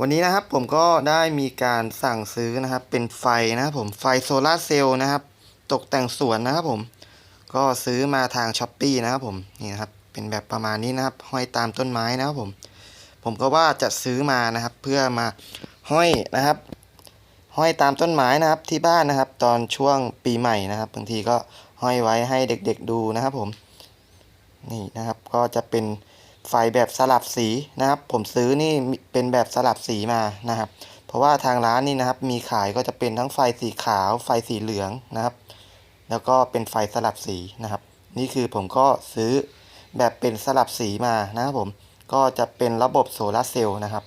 วันนี้นะครับผมก็ได้มีการสั่งซื้อนะครับ เป็นไฟนะครับผมไฟโซลาร์เซลล์นะครับ ตกแต่งสวนนะครับผม ก็ซื้อมาทางช้อปปีนะครับผมนี่นะครับเป็นแบบประมาณนี้นะครับ ห้อยตามต้นไม้นะครับผม ผมก็ว่าจะซื้อมานะครับ เพื่อมาห้อยนะครับ ห้อยตามต้นไม้นะครับที่บ้านนะครับ ตอนช่วงปีใหม่นะครับบางทีก็ห้อยไว้ให้เด็กๆดูนะครับผม นี่นะครับก็จะเป็น ไฟแบบสลับสีนะครับ ผมซื้อนี่เป็นแบบสลับสีมานะครับ เพราะว่าทางร้านนี่นะครับ มีขายก็จะเป็นทั้งไฟสีขาว ไฟสีเหลืองนะครับ แล้วก็เป็นไฟสลับสีนะครับ นี่คือผมก็ซื้อแบบเป็นสลับสีมานะครับผมก็จะเป็นระบบโซลาร์เซลล์นะครับ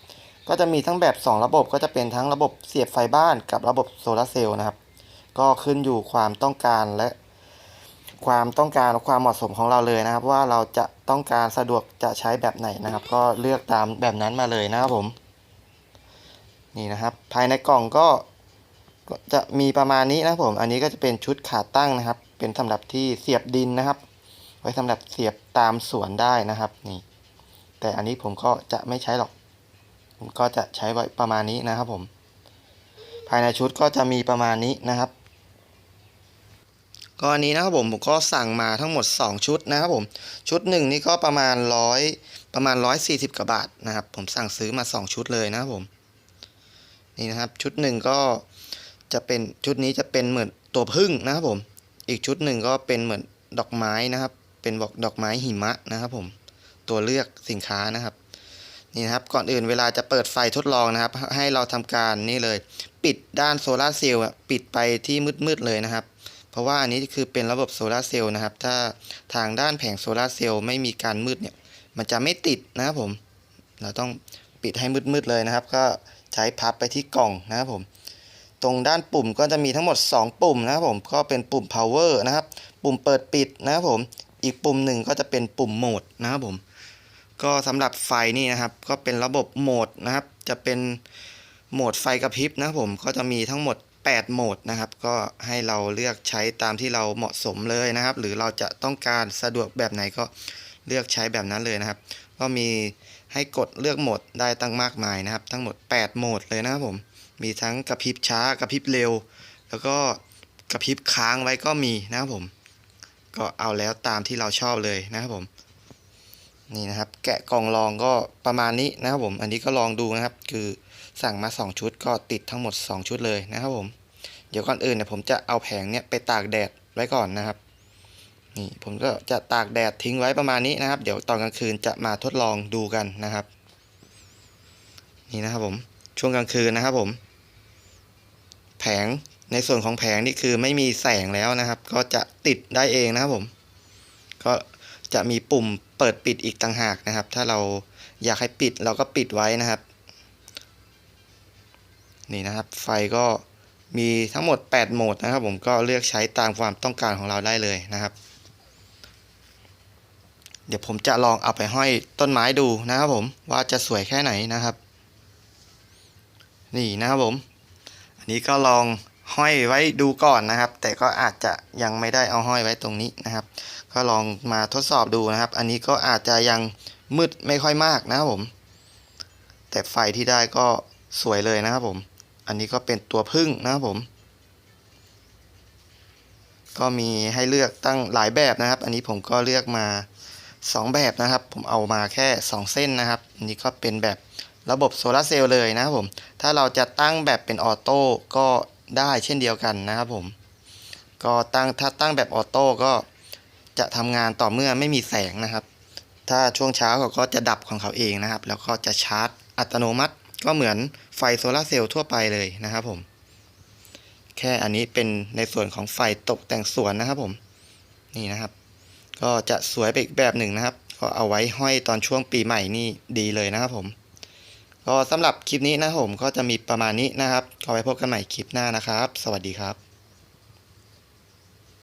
ก็จะมีทั้งแบบ 2 ระบบก็จะเป็นทั้งระบบเสียบไฟบ้านกับระบบโซลาร์เซลล์นะครับ ก็ขึ้นอยู่ความต้องการและ ความต้องการความเหมาะสมของเราเลยนะครับ ว่าเราจะต้องการสะดวกจะใช้แบบไหนนะครับ ก็เลือกตามแบบนั้นมาเลยนะครับผมนี่นะครับ ภายในกล่องก็จะมีประมาณนี้นะผม อันนี้ก็จะเป็นชุดขาตั้งนะครับ เป็นสำหรับที่เสียบดินนะครับ ไว้สำหรับเสียบตามสวนได้นะครับนี่แต่อันนี้ผมก็จะไม่ใช้หรอก ผมก็จะใช้ไว้ประมาณนี้นะครับผม ภายในชุดก็จะมีประมาณนี้นะครับ ก็อันนี้นะครับผมผมก็สั่งมาทั้งหมด 2 ชุดนะครับผมชุดหนึ่งนี่ก็ประมาณร้อยประมาณ 140กว่าบาทนะครับ ผมสั่งซื้อมา 2 ชุดเลยนะครับผมนี่นะครับชุดหนึ่งก็จะเป็นชุดนี้จะเป็นเหมือนตัวพึ่งนะครับผม อีกชุดหนึ่งก็เป็นเหมือนดอกไม้นะครับ เป็นบอกดอกไม้หิมะนะครับผมตัวเลือกสินค้านะครับนี่นะครับก่อนอื่นเวลาจะเปิดไฟทดลองนะครับ ให้เราทำการนี่เลย ปิดด้านโซลาร์เซลล์ปิดไปที่มืดๆเลยนะครับ ราะว่าอันนี้คือเป็นระบบโซลาเซลล์นะครับ ถ้าทางด้านแผงโซลาเซลล์ไม่มีการมืดเนี่ย มันจะไม่ติดนะครับผม เราต้องปิดให้มืดๆเลยนะครับ ก็ใช้พับไปที่กล่องนะครับผม ตรงด้านปุ่มก็จะมีทั้งหมด 2 ปุ่มนะครับผม ก็เป็นปุ่ม power นะครับ ปุ่มเปิดปิดนะครับผม อีกปุ่มหนึ่งก็จะเป็นปุ่มโหมดนะครับผม ก็สำหรับไฟนี่นะครับ ก็เป็นระบบโหมดนะครับ จะเป็นโหมดไฟกระพริบนะครับผม ก็จะมีทั้งหมด 8 โหมดนะครับ ก็ให้เราเลือกใช้ตามที่เราเหมาะสมเลยนะครับ หรือเราจะต้องการสะดวกแบบไหนก็เลือกใช้แบบนั้นเลยนะครับ ก็มีให้กดเลือกโหมดได้ตั้งมากมายนะครับ ทั้งหมด 8 โหมดเลยนะครับผม มีทั้งกระพริบช้ากระพริบเร็ว แล้วก็กระพริบค้างไว้ก็มีนะครับผม ก็เอาแล้วตามที่เราชอบเลยนะครับผม นี่นะครับ แกะกล่องลองก็ประมาณนี้นะครับผม อันนี้ก็ลองดูนะครับ คือสั่งมา 2 ชุดก็ติดทั้งหมด 2 ชุดเลยนะครับผม เดี๋ยวก่อนอื่นเนี่ยผมจะเอาแผงเนี่ยไปตากแดดไว้ก่อนนะครับ นี่ผมก็จะตากแดดทิ้งไว้ประมาณนี้นะครับ เดี๋ยวตอนกลางคืนจะมาทดลองดูกันนะครับ นี่นะครับผม ช่วงกลางคืนนะครับผม แผงในส่วนของแผงนี่คือไม่มีแสงแล้วนะครับ ก็จะติดได้เองนะครับผม ก็ จะมีปุ่มเปิดปิดอีกต่างหากนะครับ ถ้าเราอยากให้ปิดเราก็ปิดไว้นะครับ นี่นะครับ ไฟก็มีทั้งหมด 8 โหมดนะครับ ผมก็เลือกใช้ตามความต้องการของเราได้เลยนะครับ เดี๋ยวผมจะลองเอาไปห้อยต้นไม้ดูนะครับผมว่าจะสวยแค่ไหนนะครับ นี่นะครับผม อันนี้ก็ลอง ห้อยไว้ดูก่อนนะครับ แต่ก็อาจจะยังไม่ได้เอาห้อยไว้ตรงนี้นะครับ ก็ลองมาทดสอบดูนะครับ อันนี้ก็อาจจะยังมืดไม่ค่อยมากนะครับผม แต่ไฟที่ได้ก็สวยเลยนะครับผม อันนี้ก็เป็นตัวพึ่งนะครับผม ก็มีให้เลือกตั้งหลายแบบนะครับ อันนี้ผมก็เลือกมา 2 แบบนะครับ ผมเอามาแค่ 2 เส้นนะครับอันนี้ก็เป็นแบบระบบโซลาเซลล์เลยนะครับผม ถ้าเราจะตั้งแบบเป็นออโต้ก็ ได้เช่นเดียวกันนะครับผม ก็ตั้งถ้าตั้งแบบออโต้ก็จะทำงานต่อเมื่อไม่มีแสงนะครับ ถ้าช่วงเช้าเขาก็จะดับของเขาเองนะครับ แล้วก็จะชาร์จอัตโนมัติ ก็เหมือนไฟโซลาเซลล์ทั่วไปเลยนะครับผม แค่อันนี้เป็นในส่วนของไฟตกแต่งสวนนะครับผม นี่นะครับ ก็จะสวยไปอีกแบบหนึ่งนะครับ ก็เอาไว้ห้อยตอนช่วงปีใหม่นี่ดีเลยนะครับผม ก็สำหรับคลิปนี้นะผมก็จะมีประมาณนี้นะครับก็ไว้พบกันใหม่คลิปหน้านะครับ สวัสดีครับ